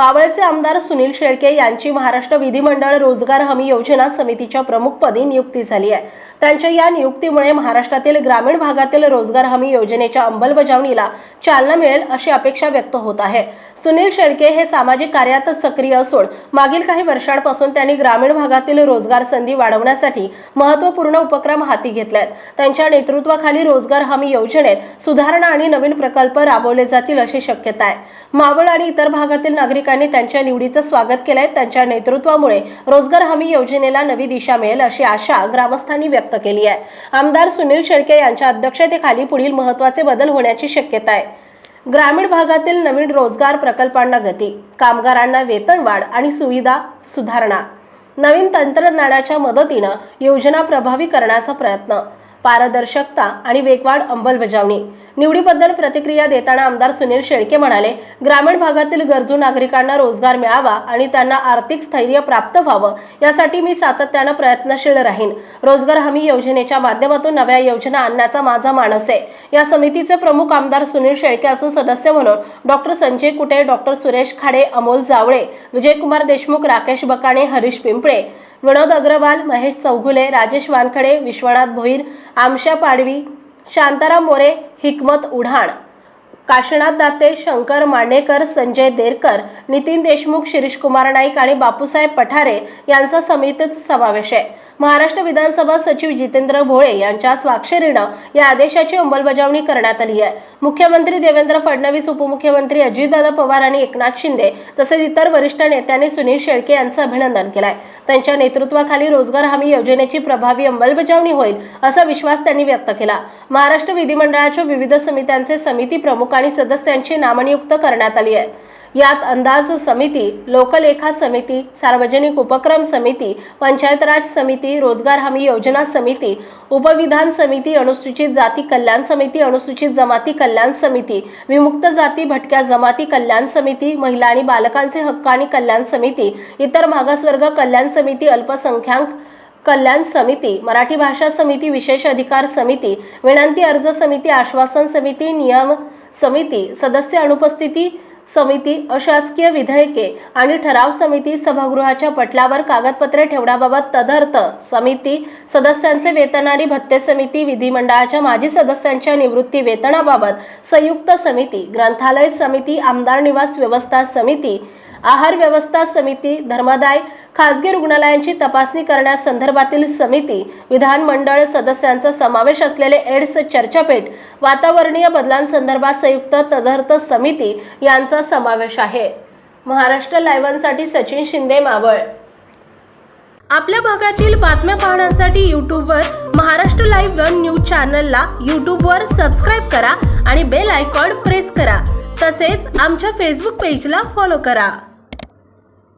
मावळचे आमदार सुनील शेळके यांची महाराष्ट्र विधिमंडळ रोजगार हमी योजना समितीच्या प्रमुखपदी नियुक्ती झाली आहे. त्यांच्या या नियुक्तीमुळे महाराष्ट्रातील ग्रामीण भागातील रोजगार हमी योजनेच्या अंमलबजावणीला चालना मिळेल अशी अपेक्षा व्यक्त होत आहे. सुनील शेळके हे सामाजिक कार्यात सक्रिय असून मागील काही वर्षांपासून त्यांनी ग्रामीण भागातील रोजगार संधी वाढवण्यासाठी महत्त्वपूर्ण उपक्रम हाती घेतलेत. त्यांच्या नेतृत्वाखाली रोजगार हमी योजनेत सुधारणा आणि नवीन प्रकल्प राबवले जातील अशी शक्यता आहे. मावळ आणि इतर भागातील नागरिकांनी त्यांच्या निवडीचं स्वागत केलंय. त्यांच्या नेतृत्वामुळे रोजगार हमी योजनेला नवी दिशा मिळेल अशी आशा ग्रामस्थांनी व्यक्त केली आहे. आमदार सुनील शेळके यांच्या अध्यक्षतेखाली पुढील महत्त्वाचे बदल होण्याची शक्यता आहे. ग्रामीण भागातील नवीन रोजगार प्रकल्पांना गती कामगारांना वेतनवाढ आणि सुविधा सुधारणा. नवीन तंत्रज्ञानाच्या मदतीनं योजना प्रभावी करण्याचा प्रयत्न पारदर्शकता आणि वेगवान अंमलबजावणी. निवडीबद्दल प्रतिक्रिया देताना आमदार सुनील शेळके म्हणाले ग्रामीण भागातील गरजू नागरिकांना रोजगार मिळावा आणि त्यांना आर्थिक स्थैर्य प्राप्त व्हावं यासाठी मी सातत्यानं प्रयत्नशील राहीन. रोजगार हमी योजनेच्या माध्यमातून नव्या योजना आणण्याचा माझा मानस आहे. या समितीचे प्रमुख आमदार सुनील शेळके असून सदस्य म्हणून डॉक्टर संजय कुटे डॉक्टर सुरेश खाडे अमोल जावळे विजयकुमार देशमुख राकेश बकाणे हरीश पिंपळे विनोद अग्रवाल महेश चौघुले राजेश वानखडे विश्वनाथ भोईर आमशा पाडवी शांताराम मोरे हिकमत उढाण. काशनाथ दाते शंकर मांडेकर संजय देरकर नितीन देशमुख शिरीष कुमार नाईक आणि बापूसाहेब पठारे यांचा समितीत समावेश आहे. महाराष्ट्र विधानसभा सचिव जितेंद्र भोळे यांच्या स्वाक्षरीनं या आदेशाची अंमलबजावणी करण्यात आली आहे. मुख्यमंत्री देवेंद्र फडणवीस उपमुख्यमंत्री अजितदादा पवार आणि एकनाथ शिंदे तसेच इतर वरिष्ठ नेत्यांनी सुनील शेळके यांचं अभिनंदन केलंय. त्यांच्या नेतृत्वाखाली रोजगार हमी योजनेची प्रभावी अंमलबजावणी होईल असा विश्वास त्यांनी व्यक्त केला. महाराष्ट्र विधिमंडळाच्या विविध समित्यांचे समिती प्रमुख आणि सदस्यांची नामनियुक्त करण्यात आली आहे. यात अंदाज समिती लोकलेखा समिती सार्वजनिक उपक्रम समिती पंचायत राज समिती रोजगार हमी योजना समिती उपविधान समिती अनुसूचित जाती कल्याण समिती अनुसूचित जमाती कल्याण समिती विमुक्त जाती भटक्या जमाती कल्याण समिती महिला आणि बालकांचे हक्क आणि कल्याण समिती इतर मागासवर्ग कल्याण समिती अल्पसंख्याक कल्याण समिती मराठी भाषा समिती विशेष अधिकार समिती विनंती अर्ज समिती आश्वासन समिती नियम समिती सदस्य अनुपस्थिती समिती अशासकीय विधेयके आणि ठराव समिती सभागृहाच्या पटलावर कागदपत्रे ठेवण्याबाबत तदर्थ समिती सदस्यांचे वेतन आणि भत्ते समिती विधिमंडळाच्या माजी सदस्यांच्या निवृत्ती वेतनाबाबत संयुक्त समिती ग्रंथालय समिती आमदार निवास व्यवस्था समिती आहार व्यवस्था समिती धर्मदाय खासगी रुग्णालयांची तपासणी करण्यासंदर्भातील समिती विधानमंडळ सदस्यांचा समावेश असलेले एड्स चर्चापेठ वातावरणीय बदलांसंदर्भात संयुक्त तदर्थ समिती यांचा समावेश आहे. महाराष्ट्र लाईव्हसाठी सचिन शिंदे मावळ. आपल्या भागातील बातम्या पाहण्यासाठी यूट्यूबवर महाराष्ट्र लाईव्ह वन न्यूज चॅनलला यूट्यूबवर सबस्क्राईब करा आणि बेल आयकॉन प्रेस करा. तसेच आमच्या फेसबुक पेजला फॉलो करा.